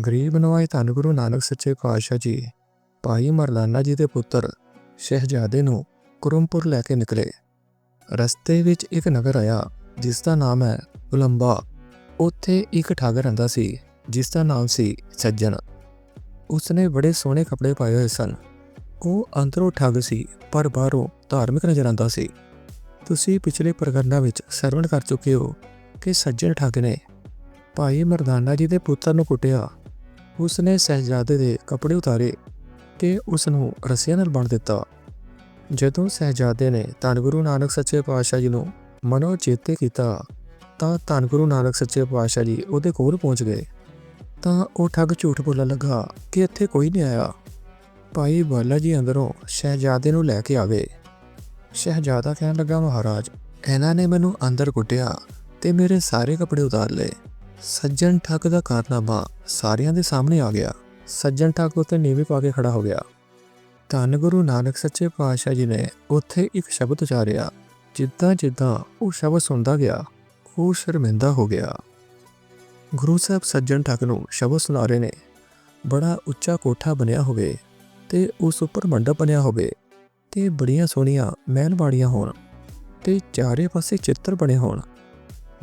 ਗਰੀਬ ਨਵਾਜ ਧੰਨ ਗੁਰੂ ਨਾਨਕ ਸੱਚੇ ਪਾਤਸ਼ਾਹ ਜੀ, ਭਾਈ ਮਰਦਾਨਾ ਜੀ ਦੇ ਪੁੱਤਰ ਸ਼ਹਿਜ਼ਾਦੇ ਨੂੰ ਕੁਰਮਪੁਰ ਲੈ ਕੇ ਨਿਕਲੇ। ਰਸਤੇ ਵਿੱਚ ਇੱਕ ਨਗਰ ਆਇਆ, ਜਿਸ ਦਾ ਨਾਮ ਹੈ ਉਲੰਬਾ। ਉੱਥੇ ਇੱਕ ਠੱਗ ਰਹਿੰਦਾ ਸੀ, ਜਿਸ ਦਾ ਨਾਮ ਸੀ ਸੱਜਣ। ਉਸਨੇ ਬੜੇ ਸੋਹਣੇ ਕੱਪੜੇ ਪਾਏ ਹੋਏ ਸਨ। ਉਹ ਅੰਦਰੋਂ ਠੱਗ ਸੀ, ਪਰ ਬਾਹਰੋਂ ਧਾਰਮਿਕ ਨਜ਼ਰ ਆਉਂਦਾ ਸੀ। ਤੁਸੀਂ ਪਿਛਲੇ ਪ੍ਰਕਰਨਾਂ ਵਿੱਚ ਸਰਵਣ ਕਰ ਚੁੱਕੇ ਹੋ ਕਿ ਸੱਜਣ ਠੱਗ ਨੇ ਭਾਈ ਮਰਦਾਨਾ ਜੀ ਦੇ ਪੁੱਤਰ ਨੂੰ ਕੁੱਟਿਆ। ਉਸਨੇ ਸਹਿਜਾਦੇ ਦੇ ਕੱਪੜੇ ਉਤਾਰੇ ਤੇ ਉਸ ਨੂੰ ਰੱਸਿਆਂ ਨਾਲ ਬੰਨ੍ਹ ਦਿੱਤਾ। ਜਦੋਂ ਸਹਿਜਾਦੇ ਨੇ ਧੰਨ ਗੁਰੂ ਨਾਨਕ ਸੱਚੇ ਪਾਤਸ਼ਾਹ ਜੀ ਨੂੰ ਮਨੋ ਚੇਤੇ ਕੀਤਾ, ਤਾਂ ਧੰਨ ਗੁਰੂ ਨਾਨਕ ਸੱਚੇ ਪਾਤਸ਼ਾਹ ਜੀ ਉਹਦੇ ਕੋਲ ਪਹੁੰਚ ਗਏ। ਤਾਂ ਉਹ ਠੱਗ ਝੂਠ ਬੋਲਣ ਲੱਗਾ ਕਿ ਇੱਥੇ ਕੋਈ ਨਹੀਂ ਆਇਆ। ਭਾਈ ਬਾਲਾ ਜੀ ਅੰਦਰੋਂ ਸ਼ਹਿਜ਼ਾਦੇ ਨੂੰ ਲੈ ਕੇ ਆ ਗਏ ਸ਼ਹਿਜ਼ਾਦਾ ਕਹਿਣ ਲੱਗਾ, ਮਹਾਰਾਜ, ਇਹਨਾਂ ਨੇ ਮੈਨੂੰ ਅੰਦਰ ਕੁੱਟਿਆ ਤੇ ਮੇਰੇ ਸਾਰੇ ਕੱਪੜੇ ਉਤਾਰ ਲਏ। ਸੱਜਣ ਠੱਗ ਦਾ ਕਾਰਨਾਮਾ ਸਾਰਿਆਂ ਦੇ ਸਾਹਮਣੇ ਆ ਗਿਆ। ਸੱਜਣ ਠੱਗ ਉੱਤੇ ਨੀਵੇਂ ਪਾ ਕੇ ਖੜਾ ਹੋ ਗਿਆ। ਧੰਨ ਗੁਰੂ ਨਾਨਕ ਸੱਚੇ ਪਾਤਸ਼ਾਹ ਜੀ ਨੇ ਉੱਥੇ ਇੱਕ ਸ਼ਬਦ ਉਚਾਰਿਆ, ਜਿੱਦਾਂ ਜਿੱਦਾਂ ਉਹ ਸ਼ਬਦ ਸੁਣਦਾ ਗਿਆ, ਉਹ ਸ਼ਰਮਿੰਦਾ ਹੋ ਗਿਆ। ਗੁਰੂ ਸਾਹਿਬ ਸੱਜਣ ਠੱਗ ਨੂੰ ਸ਼ਬਦ ਸੁਣਾ ਰਹੇ ਨੇ, ਬੜਾ ਉੱਚਾ ਕੋਠਾ ਬਣਿਆ ਹੋਵੇ ਤੇ ਉਸ ਉੱਪਰ ਮੰਡਪ ਬਣਿਆ ਹੋਵੇ ਤੇ ਬੜੀਆਂ ਸੋਹਣੀਆਂ ਮਹਿਲਵਾੜੀਆਂ ਹੋਣ ਤੇ ਚਾਰੇ ਪਾਸੇ ਚਿੱਤਰ ਬਣੇ ਹੋਣ।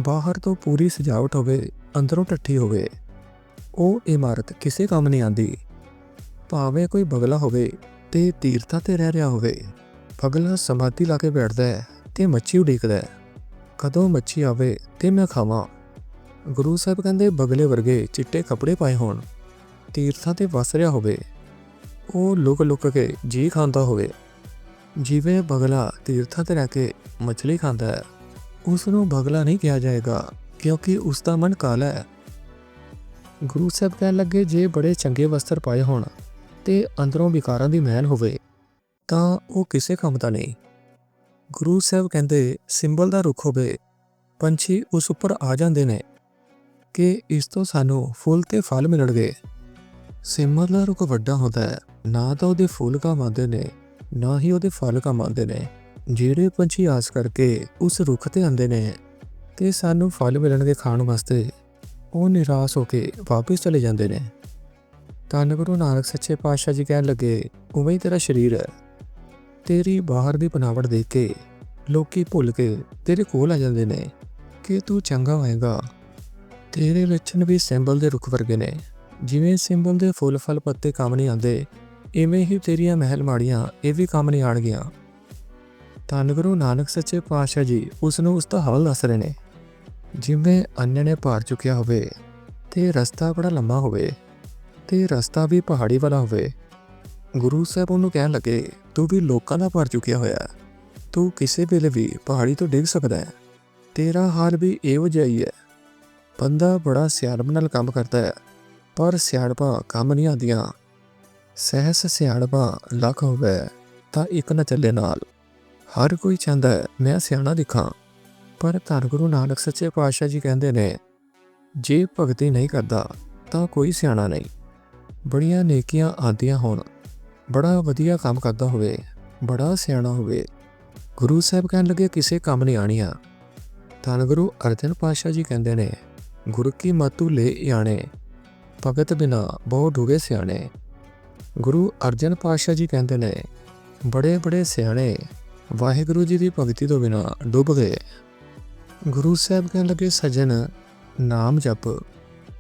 ਬਾਹਰ ਤੋਂ ਪੂਰੀ ਸਜਾਵਟ ਹੋਵੇ ਅੰਦਰੋਂ ਟੱਠੀ ਹੋਵੇ, ਉਹ ਇਮਾਰਤ ਕਿਸੇ ਕੰਮ ਨਹੀਂ ਆਂਦੀ। ਭਾਵੇਂ ਕੋਈ ਬਗਲਾ ਹੋਵੇ ਤੇ ਤੀਰਥਾਂ ਤੇ ਰਹਿ ਰਿਹਾ ਹੋਵੇ, ਬਗਲਾ ਸਮਾਧੀ ਲਾ ਕੇ ਬੈਠਦਾ ਹੈ ਤੇ ਮੱਛੀ ਉਡੀਕਦਾ ਹੈ। ਕਦੋਂ ਮੱਛੀ ਆਵੇ ਤੇ ਮੈਂ ਖਾਵਾਂ। ਗੁਰੂ ਸਾਹਿਬ ਕਹਿੰਦੇ ਬਗਲੇ ਵਰਗੇ ਚਿੱਟੇ ਕੱਪੜੇ ਪਾਏ ਹੋਣ, ਤੀਰਥਾਂ ਤੇ ਵਸ ਰਿਹਾ ਹੋਵੇ, ਉਹ ਲੁਕ ਲੁਕ ਕੇ ਜੀ ਖਾਂਦਾ ਹੋਵੇ। ਜਿਵੇਂ ਬਗਲਾ ਤੀਰਥਾਂ ਤੇ ਰਹਿ ਕੇ ਮੱਛਲੀ ਖਾਂਦਾ ਹੈ ਉਸ ਨੂੰ ਬਗਲਾ ਨਹੀਂ ਕਿਹਾ ਜਾਏਗਾ। ਕਿਉਂਕਿ ਉਸ ਦਾ ਮਨ ਕਾਲਾ ਹੈ। ਗੁਰੂ ਸਾਹਿਬ ਕਹਿਣ ਲੱਗੇ, ਜੇ ਬੜੇ ਚੰਗੇ ਵਸਤਰ ਪਾਏ ਹੋਣ ਤੇ ਅੰਦਰੋਂ ਵਿਕਾਰਾਂ ਦੀ ਮਹਿਲ ਹੋਵੇ, ਤਾਂ ਉਹ ਕਿਸੇ ਕੰਮ ਦਾ ਨਹੀਂ। ਗੁਰੂ ਸਾਹਿਬ ਕਹਿੰਦੇ, ਸਿੰਬਲ ਦਾ ਰੁੱਖ ਹੋਵੇ, ਪੰਛੀ ਉਸ ਉੱਪਰ ਆ ਜਾਂਦੇ ਨੇ ਕਿ ਇਸ ਤੋਂ ਸਾਨੂੰ ਫੁੱਲ ਤੇ ਫਲ ਮਿਲਣਗੇ। ਸਿੰਬਲ ਦਾ ਰੁੱਖ ਵੱਡਾ ਹੁੰਦਾ ਹੈ, ਨਾ ਤਾਂ ਉਹਦੇ ਫੁੱਲ ਕੰਮ ਆਉਂਦੇ ਨੇ, ਨਾ ਹੀ ਉਹਦੇ ਫਲ ਕੰਮ ਆਉਂਦੇ ਨੇ, ਜਿਹੜੇ ਪੰਛੀ ਆਸ ਕਰਕੇ ਉਸ ਰੁੱਖ ਤੇ ਆਉਂਦੇ ਨੇ। ਤੇ ਸਾਨੂੰ ਫਲ ਮਿਲਣਗੇ ਖਾਣ ਵਾਸਤੇ ਉਹ ਨਿਰਾਸ਼ ਹੋ ਕੇ ਵਾਪਸ ਚਲੇ ਜਾਂਦੇ ਨੇ। ਧੰਨ ਗੁਰੂ ਨਾਨਕ ਸੱਚੇ ਪਾਤਸ਼ਾਹ ਜੀ ਕਹਿਣ ਲੱਗੇ, ਉਵੇਂ ਹੀ ਤੇਰਾ ਸਰੀਰ ਹੈ। ਤੇਰੀ ਬਾਹਰ ਦੀ ਬਣਾਵਟ ਦੇਖ ਕੇ ਲੋਕੀ ਭੁੱਲ ਕੇ ਤੇਰੇ ਕੋਲ ਆ ਜਾਂਦੇ ਨੇ ਕਿ ਤੂੰ ਚੰਗਾ ਹੋਏਗਾ। ਤੇਰੇ ਲੱਛਣ ਵੀ ਸਿੰਬਲ ਦੇ ਰੁੱਖ ਵਰਗੇ ਨੇ। ਜਿਵੇਂ ਸਿੰਬਲ ਦੇ ਫੁੱਲ ਫਲ ਪੱਤੇ ਕੰਮ ਨਹੀਂ ਆਉਂਦੇ, ਇਵੇਂ ਹੀ ਤੇਰੀਆਂ ਮਹਿਲ ਮਾੜੀਆਂ ਇਹ ਵੀ ਕੰਮ ਨਹੀਂ ਆਣਗੀਆਂ ਧੰਨ ਗੁਰੂ ਨਾਨਕ ਸੱਚੇ ਪਾਤਸ਼ਾਹ ਜੀ ਉਸ ਨੂੰ ਉਸ ਦਾ ਹਾਲ ਦੱਸ ਰਹੇ ਨੇ। ਜਿਵੇਂ ਅੰਨੇ ਨੇ ਭਾਰ ਚੁੱਕਿਆ ਹੋਵੇ ਤੇ ਰਸਤਾ ਬੜਾ ਲੰਮਾ ਹੋਵੇ ਤੇ ਰਸਤਾ ਵੀ ਪਹਾੜੀ ਵਾਲਾ ਹੋਵੇ, ਗੁਰੂ ਸਾਹਿਬ ਉਹਨੂੰ ਕਹਿਣ ਲੱਗੇ, ਤੂੰ ਵੀ ਲੋਕਾਂ ਦਾ ਭਾਰ ਚੁੱਕਿਆ ਹੋਇਆ ਤੂੰ ਕਿਸੇ ਵੇਲੇ ਵੀ ਪਹਾੜੀ ਤੋਂ ਡਿੱਗ ਸਕਦਾ ਹੈ। ਤੇਰਾ ਹਾਲ ਵੀ ਇਹੋ ਜਿਹਾ ਹੀ ਹੈ। ਬੰਦਾ ਬੜਾ ਸਿਆਣਪ ਨਾਲ ਕੰਮ ਕਰਦਾ ਹੈ, ਪਰ ਸਿਆਣਪਾਂ ਕੰਮ ਨਹੀਂ ਆਉਂਦੀਆਂ। ਸਹਿਸ ਸਿਆਣਪਾਂ ਲੱਖ ਹੋਵੇ ਤਾਂ ਇੱਕ ਨਾ ਚੱਲੇ ਨਾਲ। ਹਰ ਕੋਈ ਚਾਹੁੰਦਾ ਹੈ, ਮੈਂ ਸਿਆਣਾ ਦਿਖਾਂ। ਪਰ ਧੰਨ ਗੁਰੂ ਨਾਨਕ ਸੱਚੇ ਪਾਤਸ਼ਾਹ ਜੀ ਕਹਿੰਦੇ ਨੇ, ਜੇ ਭਗਤੀ ਨਹੀਂ ਕਰਦਾ, ਤਾਂ ਕੋਈ ਸਿਆਣਾ ਨਹੀਂ। ਬੜੀਆਂ ਨੇਕੀਆਂ ਆਉਂਦੀਆਂ ਹੋਣ, ਬੜਾ ਵਧੀਆ ਕੰਮ ਕਰਦਾ ਹੋਵੇ, ਬੜਾ ਸਿਆਣਾ ਹੋਵੇ। ਗੁਰੂ ਸਾਹਿਬ ਕਹਿਣ ਲੱਗੇ, ਕਿਸੇ ਕੰਮ ਨਹੀਂ ਆਣੀਆਂ ਧੰਨ ਗੁਰੂ ਅਰਜਨ ਪਾਤਸ਼ਾਹ ਜੀ ਕਹਿੰਦੇ ਨੇ, ਗੁਰ ਕੀ ਮਤੁ ਲੈ ਆਣੇ, ਭਗਤ ਬਿਨਾ ਬਹੁਤ ਡੁਗੇ ਸਿਆਣੇ। ਗੁਰੂ ਅਰਜਨ ਪਾਤਸ਼ਾਹ ਜੀ ਕਹਿੰਦੇ ਨੇ, ਬੜੇ ਬੜੇ ਸਿਆਣੇ, ਵਾਹਿਗੁਰੂ ਜੀ ਦੀ ਭਗਤੀ ਤੋਂ ਬਿਨਾ ਡੁੱਬ ਗਏ। ਗੁਰੂ ਸਾਹਿਬ ਕਹਿਣ ਲੱਗੇ, ਸਜਣ, ਨਾਮ ਜਪ।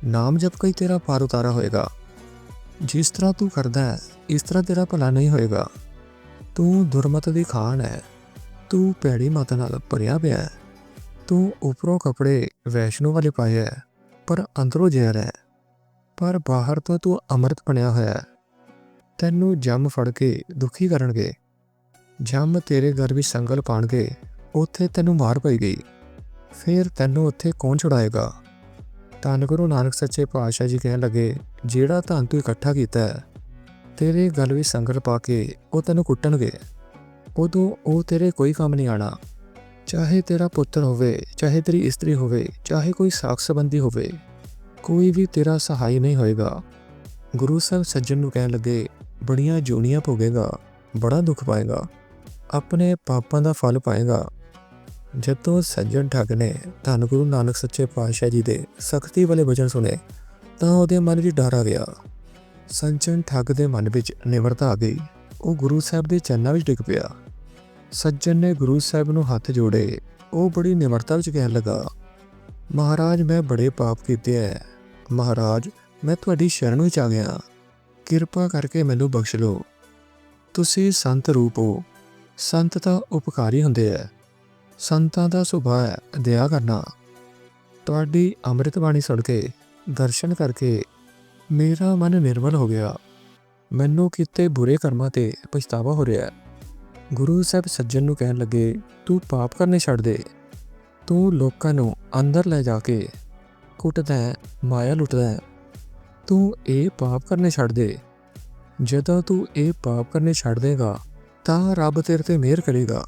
ਨਾਮ ਜਪ ਕੇ ਹੀ ਤੇਰਾ ਪਾਰ ਉਤਾਰਾ ਹੋਏਗਾ। ਜਿਸ ਤਰ੍ਹਾਂ ਤੂੰ ਕਰਦਾ ਹੈ, ਇਸ ਤਰ੍ਹਾਂ ਤੇਰਾ ਭਲਾ ਨਹੀਂ ਹੋਏਗਾ। ਤੂੰ ਦੁਰਮਤ ਦੀ ਖਾਨ ਹੈ। ਤੂੰ ਭੈੜੀ ਮਤ ਨਾਲ ਭਰਿਆ ਪਿਆ ਹੈ। ਤੂੰ ਉਪਰੋਂ ਕੱਪੜੇ ਵੈਸ਼ਨੂ ਵਾਲੇ ਪਾਏ ਹੈ, ਪਰ ਅੰਦਰੋਂ ਜ਼ਹਿਰ ਹੈ। ਪਰ ਬਾਹਰ ਤੋਂ ਤੂੰ ਅੰਮ੍ਰਿਤ ਬਣਿਆ ਹੋਇਆ ਹੈ। ਤੈਨੂੰ ਜੰਮ ਫੜ ਕੇ ਦੁਖੀ ਕਰਨਗੇ। ਜੰਮ ਤੇਰੇ ਘਰ ਵਿੱਚ ਸੰਗਲ ਪਾਣਗੇ। ਉੱਥੇ ਤੈਨੂੰ ਮਾਰ ਪਈ ਗਈ ਫਿਰ ਤੈਨੂੰ ਉੱਥੇ ਕੌਣ ਛੁਡਾਏਗਾ? ਧੰਨ ਗੁਰੂ ਨਾਨਕ ਸੱਚੇ ਪਾਤਸ਼ਾਹ ਜੀ ਕਹਿਣ ਲੱਗੇ, ਜਿਹੜਾ ਧਨ ਤੂੰ ਇਕੱਠਾ ਕੀਤਾ ਹੈ, ਤੇਰੇ ਗਲ ਵਿੱਚ ਸੰਗਲ ਪਾ ਕੇ ਉਹ ਤੈਨੂੰ ਕੁੱਟਣਗੇ। ਉਦੋਂ ਉਹ ਤੇਰੇ ਕੋਈ ਕੰਮ ਨਹੀਂ ਆਣਾ ਚਾਹੇ ਤੇਰਾ ਪੁੱਤਰ ਹੋਵੇ, ਚਾਹੇ ਤੇਰੀ ਇਸਤਰੀ ਹੋਵੇ, ਚਾਹੇ ਕੋਈ ਸਾਖ ਸੰਬੰਧੀ ਹੋਵੇ, ਕੋਈ ਵੀ ਤੇਰਾ ਸਹਾਈ ਨਹੀਂ ਹੋਏਗਾ। ਗੁਰੂ ਸਾਹਿਬ ਸੱਜਣ ਨੂੰ ਕਹਿਣ ਲੱਗੇ, ਬੜੀਆਂ ਜੂਨੀਆਂ ਭੋਗੇਗਾ, ਬੜਾ ਦੁੱਖ ਪਾਏਗਾ। ਆਪਣੇ ਪਾਪਾਂ ਦਾ ਫਲ ਪਾਏਗਾ। ਜਦੋਂ ਸੱਜਣ ਠੱਗ ਨੇ ਧੰਨ ਗੁਰੂ ਨਾਨਕ ਸੱਚੇ ਪਾਤਸ਼ਾਹ ਜੀ ਦੇ ਸਖਤੀ ਵਾਲੇ ਵਚਨ ਸੁਨੇ ਤਾਂ ਉਹਦੇ ਮਨ ਵਿੱਚ ਡਰ ਆ ਗਿਆ। ਸੱਜਣ ਠੱਗ ਦੇ ਮਨ ਵਿੱਚ ਨਿਮਰਤਾ ਆ ਗਈ। ਉਹ ਗੁਰੂ ਸਾਹਿਬ ਦੇ ਚਰਨਾਂ ਵਿੱਚ ਡਿੱਗ ਪਿਆ। ਸੱਜਣ ਨੇ ਗੁਰੂ ਸਾਹਿਬ ਨੂੰ ਹੱਥ ਜੋੜੇ, ਉਹ ਬੜੀ ਨਿਮਰਤਾ ਵਿੱਚ ਕਹਿਣ ਲੱਗਾ, ਮਹਾਰਾਜ, ਮੈਂ ਬੜੇ ਪਾਪ ਕੀਤੇ ਐ। ਮਹਾਰਾਜ, ਮੈਂ ਤੁਹਾਡੀ ਸ਼ਰਨ ਵਿੱਚ ਆ ਗਿਆ। ਕਿਰਪਾ ਕਰਕੇ ਮੈਨੂੰ ਬਖਸ਼ ਲਓ। ਤੁਸੀਂ ਸੰਤ ਰੂਪ ਹੋ। ਸੰਤ ਤਾਂ ਉਪਕਾਰੀ ਹੁੰਦੇ ਐ। ਸੰਤਾਂ ਦਾ ਸੁਭਾਅ ਹੈ ਦਇਆ ਕਰਨਾ। ਤੁਹਾਡੀ ਅੰਮ੍ਰਿਤ ਬਾਣੀ ਸੁਣ ਕੇ, ਦਰਸ਼ਨ ਕਰਕੇ ਮੇਰਾ ਮਨ ਨਿਰਮਲ ਹੋ ਗਿਆ। ਮੈਨੂੰ ਕਿਤੇ ਬੁਰੇ ਕਰਮਾਂ ਤੇ ਪਛਤਾਵਾ ਹੋ ਰਿਹਾ ਹੈ। ਗੁਰੂ ਸਾਹਿਬ ਸੱਜਣ ਨੂੰ ਕਹਿਣ ਲੱਗੇ, ਤੂੰ ਪਾਪ ਕਰਨੇ ਛੱਡ ਦੇ। ਤੂੰ ਲੋਕਾਂ ਨੂੰ ਅੰਦਰ ਲੈ ਜਾ ਕੇ ਕੁੱਟਦਾ ਹੈ, ਮਾਇਆ ਲੁੱਟਦਾ ਹੈ। ਤੂੰ ਇਹ ਪਾਪ ਕਰਨੇ ਛੱਡ ਦੇ। ਜਦੋਂ ਤੂੰ ਇਹ ਪਾਪ ਕਰਨੇ ਛੱਡ ਦੇਗਾ, ਤਾਂ ਰੱਬ ਤੇਰੇ ਤੇ ਮਿਹਰ ਕਰੇਗਾ।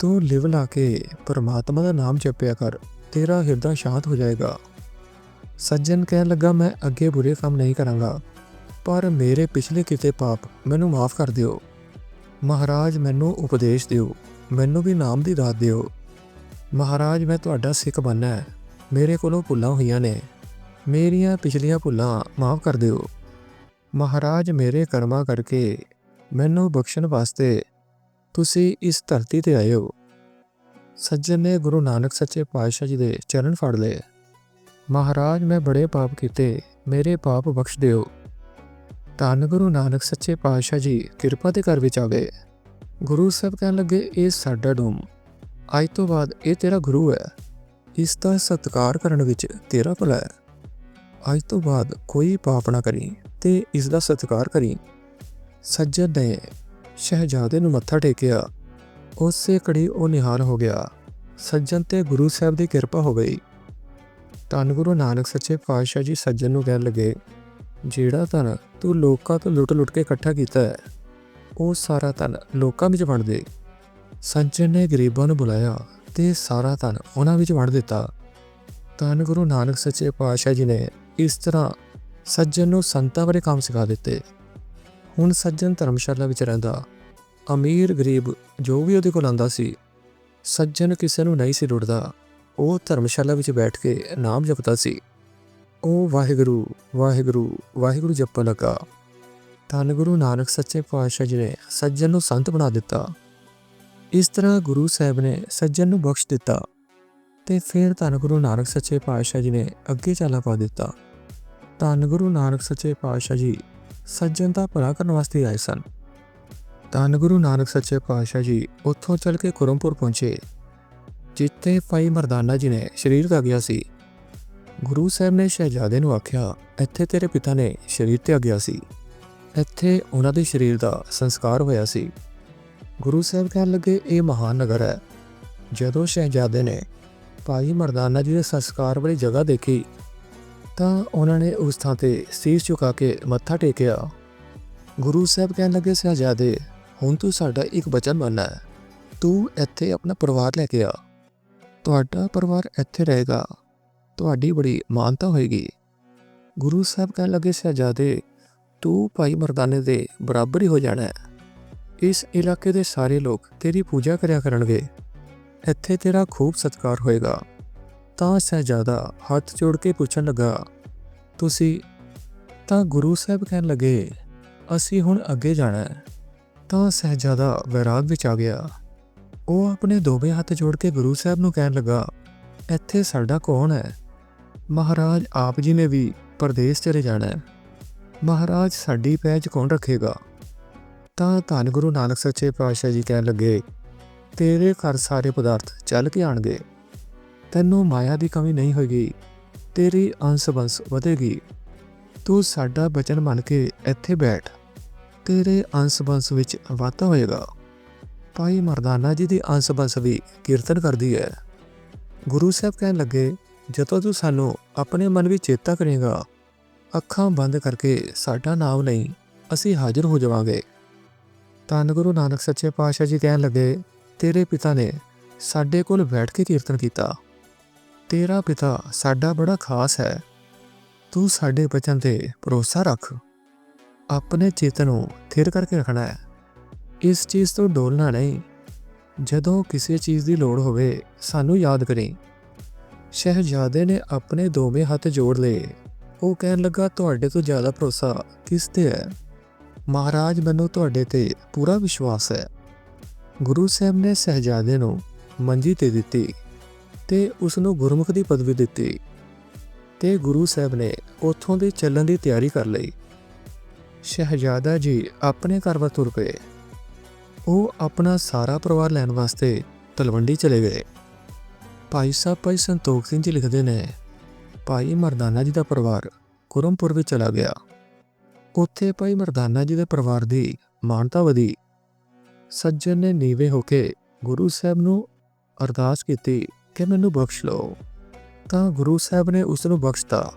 ਤੂੰ ਲਿਵ ਲਾ ਕੇ ਪਰਮਾਤਮਾ ਦਾ ਨਾਮ ਜਪਿਆ ਕਰ, ਤੇਰਾ ਹਿਰਦਾ ਸ਼ਾਂਤ ਹੋ ਜਾਏਗਾ। ਸੱਜਣ ਕਹਿਣ ਲੱਗਾ, ਮੈਂ ਅੱਗੇ ਬੁਰੇ ਕੰਮ ਨਹੀਂ ਕਰਾਂਗਾ, ਪਰ ਮੇਰੇ ਪਿਛਲੇ ਕੀਤੇ ਪਾਪ ਮੈਨੂੰ ਮਾਫ ਕਰ ਦਿਓ। ਮਹਾਰਾਜ, ਮੈਨੂੰ ਉਪਦੇਸ਼ ਦਿਓ, ਮੈਨੂੰ ਵੀ ਨਾਮ ਦੀ ਦਾਤ ਦਿਓ। ਮਹਾਰਾਜ, ਮੈਂ ਤੁਹਾਡਾ ਸਿੱਖ ਬਣਨਾ ਹੈ। ਮੇਰੇ ਕੋਲੋਂ ਭੁੱਲਾਂ ਹੋਈਆਂ ਨੇ। ਮੇਰੀਆਂ ਪਿਛਲੀਆਂ ਭੁੱਲਾਂ ਮਾਫ ਕਰ ਦਿਓ। ਮਹਾਰਾਜ, ਮੇਰੇ ਕਰਮਾਂ ਕਰਕੇ ਮੈਨੂੰ ਬਖਸ਼ਣ ਵਾਸਤੇ ਤੁਸੀਂ ਇਸ ਧਰਤੀ ਤੇ ਆਏ ਹੋ। ਸੱਜਣ ਨੇ ਗੁਰੂ ਨਾਨਕ ਸੱਚੇ ਪਾਤਸ਼ਾਹ ਜੀ ਦੇ ਚਰਨ ਫੜ ਲਏ। ਮਹਾਰਾਜ, ਮੈਂ ਬੜੇ ਪਾਪ ਕੀਤੇ, ਮੇਰੇ ਪਾਪ ਬਖਸ਼ ਦਿਓ। ਧੰਨ ਗੁਰੂ ਨਾਨਕ ਸੱਚੇ ਪਾਤਸ਼ਾਹ ਜੀ, ਕਿਰਪਾ ਦੇ ਘਰ ਵਿੱਚ ਆ ਗਏ ਗੁਰੂ ਸਾਹਿਬ ਕਹਿਣ ਲੱਗੇ, ਇਹ ਸਾਡਾ ਡੂਮ ਅੱਜ ਤੋਂ ਬਾਅਦ ਇਹ ਤੇਰਾ ਗੁਰੂ ਹੈ। ਇਸ ਦਾ ਸਤਿਕਾਰ ਕਰਨ ਵਿੱਚ ਤੇਰਾ ਭਲਾ ਹੈ। ਅੱਜ ਤੋਂ ਬਾਅਦ ਕੋਈ ਪਾਪ ਨਾ ਕਰੀ ਤੇ ਇਸ ਦਾ ਸਤਿਕਾਰ ਕਰੀ। ਸੱਜਣ ਨੇ ਸ਼ਹਿਜ਼ਾਦੇ ਨੂੰ ਮੱਥਾ ਟੇਕਿਆ। ਉਸੇ ਘੜੀ ਉਹ ਨਿਹਾਲ ਹੋ ਗਿਆ। ਸੱਜਣ ਤੇ ਗੁਰੂ ਸਾਹਿਬ ਦੀ ਕਿਰਪਾ ਹੋ ਗਈ। ਧੰਨ ਗੁਰੂ ਨਾਨਕ ਸੱਚੇ ਪਾਤਸ਼ਾਹ ਜੀ ਸੱਜਣ ਨੂੰ ਕਹਿਣ ਲੱਗੇ, ਜਿਹੜਾ ਧਨ ਤੂੰ ਲੋਕਾਂ ਤੋਂ ਲੁੱਟ-ਲੁੱਟ ਕੇ ਇਕੱਠਾ ਕੀਤਾ ਹੈ, ਉਹ ਸਾਰਾ ਧਨ ਲੋਕਾਂ ਵਿੱਚ ਵੰਡ ਦੇ। ਸੱਜਣ ਨੇ ਗਰੀਬਾਂ ਨੂੰ ਬੁਲਾਇਆ ਤੇ ਸਾਰਾ ਧਨ ਉਹਨਾਂ ਵਿੱਚ ਵੰਡ ਦਿੱਤਾ। ਧੰਨ ਗੁਰੂ ਨਾਨਕ ਸੱਚੇ ਪਾਤਸ਼ਾਹ ਜੀ ਨੇ ਇਸ ਤਰ੍ਹਾਂ ਸੱਜਣ ਨੂੰ ਸੰਤਾਂ ਬਾਰੇ ਕੰਮ ਸਿਖਾ ਦਿੱਤੇ। ਹੁਣ ਸੱਜਣ ਧਰਮਸ਼ਾਲਾ ਵਿੱਚ ਰਹਿੰਦਾ। ਅਮੀਰ ਗਰੀਬ ਜੋ ਵੀ ਉਹਦੇ ਕੋਲ ਆਂਦਾ ਸੀ, ਸੱਜਣ ਕਿਸੇ ਨੂੰ ਨਹੀਂ ਸੀ ਲੁੱਟਦਾ ਉਹ ਧਰਮਸ਼ਾਲਾ ਵਿੱਚ ਬੈਠ ਕੇ ਨਾਮ ਜਪਦਾ ਸੀ। ਉਹ ਵਾਹਿਗੁਰੂ ਵਾਹਿਗੁਰੂ ਵਾਹਿਗੁਰੂ ਜਪਣ ਲੱਗਾ। ਧੰਨ ਗੁਰੂ ਨਾਨਕ ਸੱਚੇ ਪਾਤਸ਼ਾਹ ਜੀ ਨੇ ਸੱਜਣ ਨੂੰ ਸੰਤ ਬਣਾ ਦਿੱਤਾ। ਇਸ ਤਰ੍ਹਾਂ ਗੁਰੂ ਸਾਹਿਬ ਨੇ ਸੱਜਣ ਨੂੰ ਬਖਸ਼ ਦਿੱਤਾ ਤੇ ਫਿਰ ਧੰਨ ਗੁਰੂ ਨਾਨਕ ਸੱਚੇ ਪਾਤਸ਼ਾਹ ਜੀ ਨੇ ਅੱਗੇ ਚਾਲਾ ਪਾ ਦਿੱਤਾ। ਧੰਨ ਗੁਰੂ ਨਾਨਕ ਸੱਚੇ ਪਾਤਸ਼ਾਹ ਜੀ ਸੱਜਣ ਦਾ ਭਲਾ ਕਰਨ ਵਾਸਤੇ ਆਏ ਸਨ। ਧੰਨ ਗੁਰੂ ਨਾਨਕ ਸੱਚੇ ਪਾਤਸ਼ਾਹ ਜੀ ਉੱਥੋਂ ਚੱਲ ਕੇ ਕੁਰਮਪੁਰ ਪਹੁੰਚੇ, ਜਿੱਥੇ ਭਾਈ ਮਰਦਾਨਾ ਜੀ ਨੇ ਸ਼ਰੀਰ ਦਾ ਗਿਆ ਸੀ। ਗੁਰੂ ਸਾਹਿਬ ਨੇ ਸ਼ਹਿਜ਼ਾਦੇ ਨੂੰ ਆਖਿਆ, ਇੱਥੇ ਤੇਰੇ ਪਿਤਾ ਨੇ ਸ਼ਰੀਰ ਤੇ ਗਿਆ ਸੀ। ਇੱਥੇ ਉਹਨਾਂ ਦੇ ਸ਼ਰੀਰ ਦਾ ਸੰਸਕਾਰ ਹੋਇਆ ਸੀ। ਗੁਰੂ ਸਾਹਿਬ ਕਹਿਣ ਲੱਗੇ, ਇਹ ਮਹਾਨ ਨਗਰ ਹੈ। ਜਦੋਂ ਸ਼ਹਿਜ਼ਾਦੇ ਨੇ ਭਾਈ ਮਰਦਾਨਾ ਜੀ ਦੇ ਸੰਸਕਾਰ ਵਾਲੀ ਜਗ੍ਹਾ ਦੇਖੀ ਤਾਂ ਉਹਨਾਂ ਨੇ ਉਸ ਥਾਂ ਤੇ ਸੀਸ ਝੁਕਾ ਕੇ ਮੱਥਾ ਟੇਕਿਆ। ਗੁਰੂ ਸਾਹਿਬ ਕਹਿਣ ਲੱਗੇ ਸ਼ਹਿਜ਼ਾਦੇ ਹੁਣ ਤੂੰ ਸਾਡਾ ਇੱਕ ਬਚਨ ਮੰਨਣਾ ਹੈ। ਤੂੰ ਇੱਥੇ ਆਪਣਾ ਪਰਿਵਾਰ ਲੈ ਕੇ ਆ। ਤੁਹਾਡਾ ਪਰਿਵਾਰ ਇੱਥੇ ਰਹੇਗਾ। ਤੁਹਾਡੀ ਬੜੀ ਮਾਨਤਾ ਹੋਏਗੀ। ਗੁਰੂ ਸਾਹਿਬ ਕਹਿਣ ਲੱਗੇ ਸ਼ਹਿਜ਼ਾਦੇ ਤੂੰ ਭਾਈ ਮਰਦਾਨੇ ਦੇ ਬਰਾਬਰ ਹੀ ਹੋ ਜਾਣਾ ਹੈ। ਇਸ ਇਲਾਕੇ ਦੇ ਸਾਰੇ ਲੋਕ ਤੇਰੀ ਪੂਜਾ ਕਰਿਆ ਕਰਨਗੇ। ਇੱਥੇ ਤੇਰਾ ਖੂਬ ਸਤਿਕਾਰ ਹੋਏਗਾ। ਤਾਂ ਸ਼ਹਿਜ਼ਾਦਾ ਹੱਥ ਜੋੜ ਕੇ ਪੁੱਛਣ ਲੱਗਾ, ਤੁਸੀਂ ਤਾਂ ਗੁਰੂ ਸਾਹਿਬ ਕਹਿਣ ਲੱਗੇ, ਅਸੀਂ ਹੁਣ ਅੱਗੇ ਜਾਣਾ ਹੈ? ਤਾਂ ਸਹਿਜਾਦਾ ਵੈਰਾਗ ਵਿੱਚ ਆ ਗਿਆ। ਉਹ ਆਪਣੇ ਦੋਵੇਂ ਹੱਥ ਜੋੜ ਕੇ ਗੁਰੂ ਸਾਹਿਬ ਨੂੰ ਕਹਿਣ ਲੱਗਾ, ਇੱਥੇ ਸਾਡਾ ਕੌਣ ਹੈ? ਮਹਾਰਾਜ ਆਪ ਜੀ ਨੇ ਵੀ ਪਰਦੇਸ ਚਲੇ ਜਾਣਾ ਹੈ। ਮਹਾਰਾਜ ਸਾਡੀ ਪੈਜ ਕੌਣ ਰੱਖੇਗਾ? ਤਾਂ ਧੰਨ ਗੁਰੂ ਨਾਨਕ ਸੱਚੇ ਪਾਤਸ਼ਾਹ ਜੀ ਕਹਿਣ ਲੱਗੇ, ਤੇਰੇ ਘਰ ਸਾਰੇ ਪਦਾਰਥ ਚੱਲ ਕੇ ਆਣਗੇ ਤੈਨੂੰ ਮਾਇਆ ਦੀ ਕਮੀ ਨਹੀਂ ਹੋਏਗੀ, ਤੇਰੀ ਅੰਸ਼ ਬੰਸ ਵਧੇਗੀ। ਤੂੰ ਸਾਡਾ ਬਚਨ ਮੰਨ ਕੇ ਇੱਥੇ ਬੈਠ, ਤੇਰੇ ਅੰਸ਼ ਬੰਸ ਵਿੱਚ ਵਾਧਾ ਹੋਏਗਾ। ਭਾਈ ਮਰਦਾਨਾ ਜੀ ਦੀ ਅੰਸ਼ ਬੰਸ ਵੀ ਕੀਰਤਨ ਕਰਦੀ ਹੈ ਗੁਰੂ ਸਾਹਿਬ ਕਹਿਣ ਲੱਗੇ, ਜਦੋਂ ਤੂੰ ਸਾਨੂੰ ਆਪਣੇ ਮਨ ਵਿੱਚ ਚੇਤਾ ਕਰੇਗਾ, ਅੱਖਾਂ ਬੰਦ ਕਰਕੇ ਸਾਡਾ ਨਾਮ ਨਹੀਂ, ਅਸੀਂ ਹਾਜ਼ਰ ਹੋ ਜਾਵਾਂਗੇ। ਧੰਨ ਗੁਰੂ ਨਾਨਕ ਸੱਚੇ ਪਾਤਸ਼ਾਹ ਜੀ ਕਹਿਣ ਲੱਗੇ, ਤੇਰੇ ਪਿਤਾ ਨੇ ਸਾਡੇ ਕੋਲ ਬੈਠ ਕੇ ਕੀਰਤਨ ਕੀਤਾ। ਤੇਰਾ ਪਿਤਾ ਸਾਡਾ ਬੜਾ ਖਾਸ ਹੈ। ਤੂੰ ਸਾਡੇ ਬਚਨ ਤੇ ਭਰੋਸਾ ਰੱਖ। ਆਪਣੇ ਚਿੱਤ ਨੂੰ ਥਿਰ ਕਰਕੇ ਰੱਖਣਾ ਹੈ। ਇਸ ਚੀਜ਼ ਤੋਂ ਡੋਲਣਾ ਨਹੀਂ। ਜਦੋਂ ਕਿਸੇ ਚੀਜ਼ ਦੀ ਲੋੜ ਹੋਵੇ, ਸਾਨੂੰ ਯਾਦ ਕਰੀ। ਸ਼ਹਿਜ਼ਾਦੇ ਨੇ ਆਪਣੇ ਦੋਵੇਂ ਹੱਥ ਜੋੜ ਲਏ। ਉਹ ਕਹਿਣ ਲੱਗਾ, ਤੁਹਾਡੇ ਤੋਂ ਜ਼ਿਆਦਾ ਭਰੋਸਾ ਕਿਸ ਤੇ ਹੈ? ਮਹਾਰਾਜ ਮੈਨੂੰ ਤੁਹਾਡੇ ਤੇ ਪੂਰਾ ਵਿਸ਼ਵਾਸ ਹੈ। ਗੁਰੂ ਸਾਹਿਬ ਨੇ ਸਹਜਾਦੇ ਨੂੰ ਮੰਜੀ ਤੇ ਦਿੱਤੀ। ਤੇ ਉਸ ਨੂੰ ਗੁਰਮੁਖ ਦੀ ਪਦਵੀ ਦਿੱਤੀ ਤੇ ਗੁਰੂ ਸਾਹਿਬ ਨੇ ਉੱਥੋਂ ਦੇ ਚੱਲਣ ਦੀ ਤਿਆਰੀ ਕਰ ਲਈ। ਸ਼ਹਿਜ਼ਾਦਾ ਜੀ ਆਪਣੇ ਘਰ ਵੱਲ ਤੁਰ ਪਏ। ਉਹ ਆਪਣਾ ਸਾਰਾ ਪਰਿਵਾਰ ਲੈਣ ਵਾਸਤੇ ਤਲਵੰਡੀ ਚਲੇ ਗਏ। ਭਾਈ ਸਾਹਿਬ ਭਾਈ ਸੰਤੋਖ ਸਿੰਘ ਜੀ ਲਿਖਦੇ ਨੇ, ਭਾਈ ਮਰਦਾਨਾ ਜੀ ਦਾ ਪਰਿਵਾਰ ਕੁਰਮਪੁਰ ਵਿੱਚ ਚਲਾ ਗਿਆ। ਉੱਥੇ ਭਾਈ ਮਰਦਾਨਾ ਜੀ ਦੇ ਪਰਿਵਾਰ ਦੀ ਮਾਨਤਾ ਵਧੀ। ਸੱਜਣ ਨੇ ਨੀਵੇਂ ਹੋ ਕੇ ਗੁਰੂ ਸਾਹਿਬ ਨੂੰ ਅਰਦਾਸ ਕੀਤੀ ਕਿ ਮੈਨੂੰ ਬਖਸ਼ ਲਓ। ਤਾਂ ਗੁਰੂ ਸਾਹਿਬ ਨੇ ਉਸ ਨੂੰ ਬਖਸ਼ਤਾ।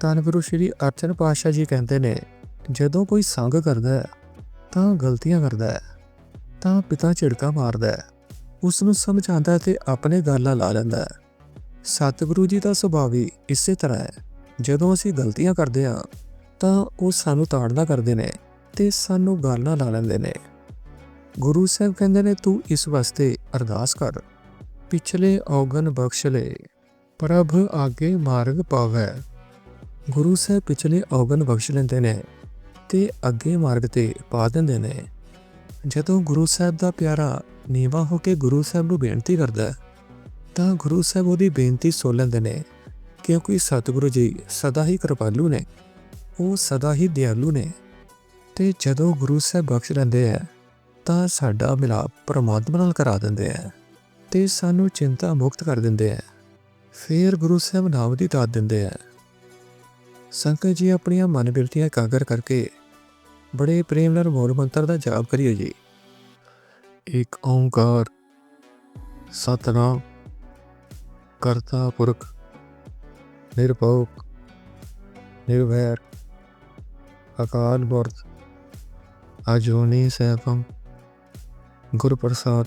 ਧੰਨ ਗੁਰੂ ਸ਼੍ਰੀ ਅਰਜਨ ਪਾਤਸ਼ਾਹ ਜੀ ਕਹਿੰਦੇ ਨੇ, ਜਦੋਂ ਕੋਈ ਸੰਗ ਕਰਦਾ ਹੈ, ਤਾਂ ਗਲਤੀਆਂ ਕਰਦਾ ਹੈ, ਤਾਂ ਪਿਤਾ ਝਿੜਕਾ ਮਾਰਦਾ ਹੈ ਉਸ ਨੂੰ ਸਮਝਾਉਂਦਾ ਹੈ ਤੇ ਆਪਣੇ ਗਾਲਾਂ ਲਾ ਲੈਂਦਾ ਹੈ। ਸਤਿਗੁਰੂ ਜੀ ਦਾ ਸੁਭਾਅ ਵੀ ਇਸੇ ਤਰ੍ਹਾਂ ਹੈ। ਜਦੋਂ ਅਸੀਂ ਗਲਤੀਆਂ ਕਰਦੇ ਹਾਂ, ਤਾਂ ਉਹ ਸਾਨੂੰ ਤਾੜਨਾ ਕਰਦੇ ਨੇ ਤੇ ਸਾਨੂੰ ਗਾਲਾਂ ਲਾ ਲੈਂਦੇ ਨੇ। ਗੁਰੂ ਸਾਹਿਬ ਕਹਿੰਦੇ ਨੇ, ਤੂੰ ਇਸ ਵਾਸਤੇ ਅਰਦਾਸ ਕਰ। ਪਿਛਲੇ ਔਗਨ ਬਖਸ਼ ਲੈ, ਪ੍ਰਭ ਆਗੇ ਮਾਰਗ ਪਾਵੈ। ਗੁਰੂ ਸਾਹਿਬ ਪਿਛਲੇ ਔਗਨ ਬਖਸ਼ ਲੈਂਦੇ ਨੇ ਤੇ ਅੱਗੇ ਮਾਰਗ ਤੇ ਪਾ ਦਿੰਦੇ ਨੇ। ਜਦੋਂ ਗੁਰੂ ਸਾਹਿਬ ਦਾ ਪਿਆਰਾ ਨੀਵਾ ਹੋ ਕੇ ਗੁਰੂ ਸਾਹਿਬ ਨੂੰ ਬੇਨਤੀ ਕਰਦਾ ਤਾਂ ਗੁਰੂ ਸਾਹਿਬ ਉਹਦੀ ਬੇਨਤੀ ਸੁਣ ਲੈਂਦੇ ਨੇ, ਕਿਉਂਕਿ ਸਤਿਗੁਰੂ ਜੀ ਸਦਾ ਹੀ ਕਿਰਪਾਲੂ ਨੇ, ਉਹ ਸਦਾ ਹੀ ਦਿਆਲੂ ਨੇ। ਤੇ ਜਦੋਂ ਗੁਰੂ ਸਾਹਿਬ ਬਖਸ਼ ਲੈਂਦੇ ਆ ਤਾਂ ਸਾਡਾ ਮਿਲਾਪ ਪਰਮਾਤਮਾ ਨਾਲ ਕਰਾ ਦਿੰਦੇ ਆ ਤੇ ਸਾਨੂੰ ਚਿੰਤਾ ਮੁਕਤ ਕਰ ਦਿੰਦੇ ਹੈ ਫਿਰ ਗੁਰੂ ਸਾਹਿਬ ਨਾਮ ਦੀ ਦਾਤ ਦਿੰਦੇ ਹੈ ਸੰਗਤ ਜੀ ਆਪਣੀਆਂ ਮਨ ਬਿਰਤੀਆਂ ਇਕਾਗਰ ਕਰਕੇ ਬੜੇ ਪ੍ਰੇਮ ਨਾਲ ਮੋਰ ਮੰਤਰ ਦਾ ਜਾਪ ਕਰਿਓ ਜੀ। ਇੱਕ ਓੰਕਾਰ, ਸਤਨਾਮ, ਕਰਤਾ ਪੁਰਖ ਨਿਰਭਉ ਨਿਰਵੈਰ, ਅਕਾਲ ਮੂਰਤ ਅਜੂਨੀ ਸੈਭੰ ਗੁਰ ਪ੍ਰਸਾਦ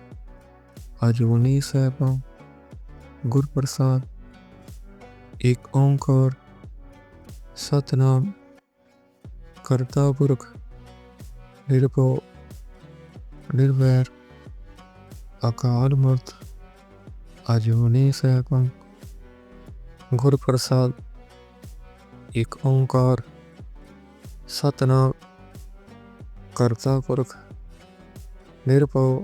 ਅਜੂਨੀ ਸੈਭੰ ਗੁਰ ਪ੍ਰਸਾਦ ਇੱਕ ਓੰਕਾਰ, ਸਤਨਾਮ, ਕਰਤਾ ਪੁਰਖ, ਨਿਰਭਉ, ਨਿਰਵੈਰ, ਅਕਾਲ ਮੂਰਤ ਅਜੂਨੀ ਸੈਭੰ ਗੁਰ ਪ੍ਰਸਾਦ ਇੱਕ ਓੰਕਾਰ, ਸਤਨਾਮ, ਕਰਤਾ ਪੁਰਖ, ਨਿਰਭਉ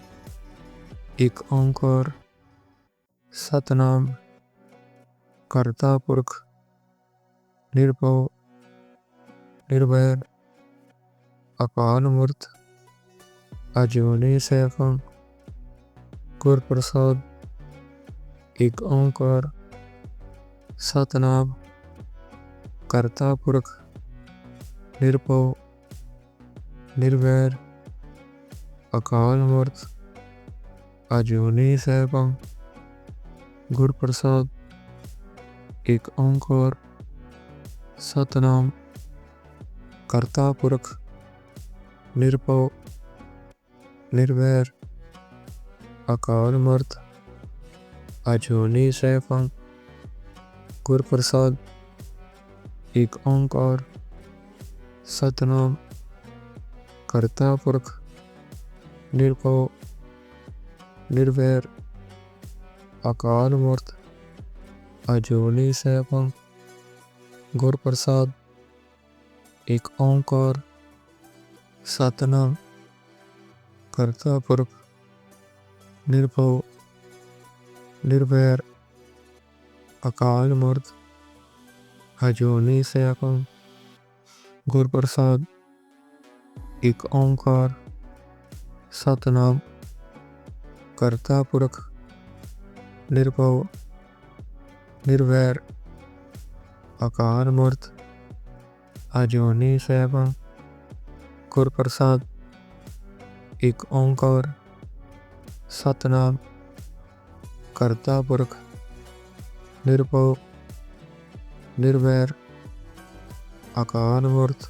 ਇੱਕ ਓੰਕਾਰ ਸਤਨਾਮ ਕਰਤਾ ਪੁਰਖ ਨਿਰਭਉ ਨਿਰਵੈਰ ਅਕਾਲ ਮੂਰਤ ਅਜੂਨੀ ਸੈਭੰ ਗੁਰ ਪ੍ਰਸਾਦ ਇੱਕ ਓੰਕਾਰ ਸਤਨਾਮ ਕਰਤਾ ਪੁਰਖ ਨਿਰਭਉ ਨਿਰਵੈਰ ਅਕਾਲ ਮੂਰਤ ਅਜੂਨੀ ਸੈਭੰ ਗੁਰ ਪ੍ਰਸਾਦ ਇੱਕ ਓੰਕਾਰ ਸਤਨਾਮ ਕਰਤਾ ਪੁਰਖ ਨਿਰਭਉ ਨਿਰਵੈਰ ਅਕਾਲ ਮੂਰਤ ਅਜੂਨੀ ਸੈਭੰ ਗੁਰ ਪ੍ਰਸਾਦ ਇੱਕ ਓੰਕਾਰ ਸਤਨਾਮ ਕਰਤਾ ਪੁਰਖ ਨਿਰਭਉ ਨਿਰਵੈਰ ਅਕਾਲ ਮੂਰਤ ਅਜੂਨੀ ਸੈਭੰ ਗੁਰ ਪ੍ਰਸਾਦ ਇੱਕ ਓੰਕਾਰ ਸਤਨਾਮ ਕਰਤਾ ਪੁਰਖ ਨਿਰਭਉ ਨਿਰਵੈਰ ਅਕਾਲ ਮੂਰਤ ਅਜੂਨੀ ਸੈਭੰ ਗੁਰ ਪ੍ਰਸਾਦ ਇੱਕ ਓੰਕਾਰ ਸਤਨਾਮ ਕਰਤਾ ਪੁਰਖ ਨਿਰਭਉ ਨਿਰਵੈਰ ਅਕਾਲ ਮੂਰਤ ਅਜੂਨੀ ਸੈਭੰ ਗੁਰ ਪ੍ਰਸਾਦ ਇੱਕ ਓੰਕਾਰ ਸਤਨਾਮ ਕਰਤਾ ਪੁਰਖ ਨਿਰਭਉ ਨਿਰਵੈਰ ਅਕਾਲ ਮੂਰਤ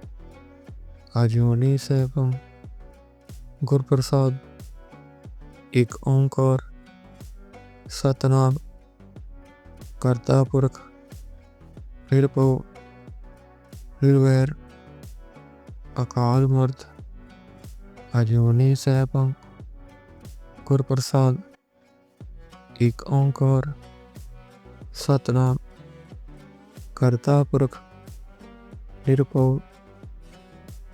ਅਜੂਨੀ ਸੈਭੰ ਗੁਰ ਪ੍ਰਸਾਦ ਇੱਕ ਓੰਕਾਰ ਸਤਨਾਮ ਕਰਤਾ ਪੁਰਖ ਨਿਰਭਉ ਨਿਰਵੈਰ ਅਕਾਲ ਮੂਰਤ ਅਜੂਨੀ ਸੈਭੰ ਗੁਰ ਪ੍ਰਸਾਦ ਇੱਕ ਓੰਕਾਰ ਸਤਨਾਮ ਕਰਤਾ ਪੁਰਖ ਨਿਰਭਉ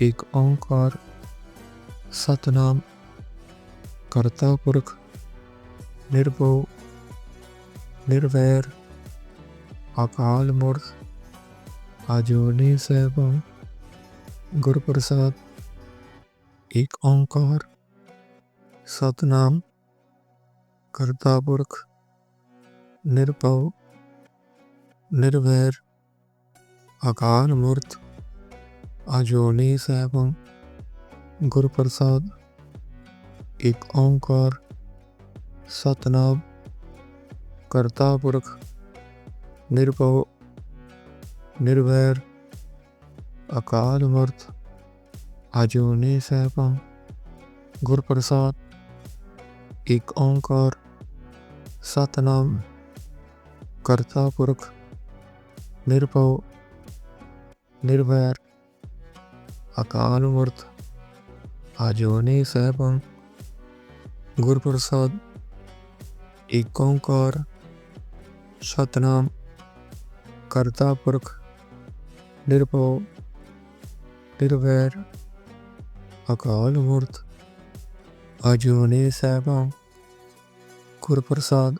ਇੱਕ ਓੰਕਾਰ ਸਤਨਾਮ ਕਰਤਾ ਪੁਰਖ, ਨਿਰਭਉ, ਨਿਰਵੈਰ, ਅਕਾਲ ਮੂਰਤ ਅਜੂਨੀ ਸੈਭੰ ਗੁਰ ਪ੍ਰਸਾਦ ਇੱਕ ਓੰਕਾਰ ਸਤਨਾਮ ਕਰਤਾ ਪੁਰਖ, ਨਿਰਭਉ, ਨਿਰਵੈਰ, ਅਕਾਲ ਮੂਰਤ ਅਜੂਨੀ ਸਾਹਿਬ ਗੁਰਪ੍ਰਸਾਦ ਇੱਕ ਓੰਕਾਰ ਸਤਨਾਮ ਕਰਤਾ ਪੁਰਖ ਨਿਰਭਉ ਨਿਰਵੈਰ ਅਕਾਲ ਮੂਰਤ ਅਜੂਨੀ ਸੈਭੰ ਗੁਰਪ੍ਰਸਾਦ ਇੱਕ ਓੰਕਾਰ ਸਤਨਾਮ ਕਰਤਾ ਪੁਰਖ ਨਿਰਭਉ ਨਿਰਵੈਰ ਅਕਾਲ ਮੂਰਤ ਅਜੂਨੀ ਸੈਭੰ ਗੁਰ ਪ੍ਰਸਾਦ ਇੱਕ ਓੰਕਾਰ ਸਤਨਾਮ, ਕਰਤਾ ਪੁਰਖ, ਨਿਰਭਉ, ਨਿਰਵੈਰ, ਅਕਾਲ ਮੂਰਤ ਅਜੂਨੀ ਸੈਭੰ ਗੁਰ ਪ੍ਰਸਾਦ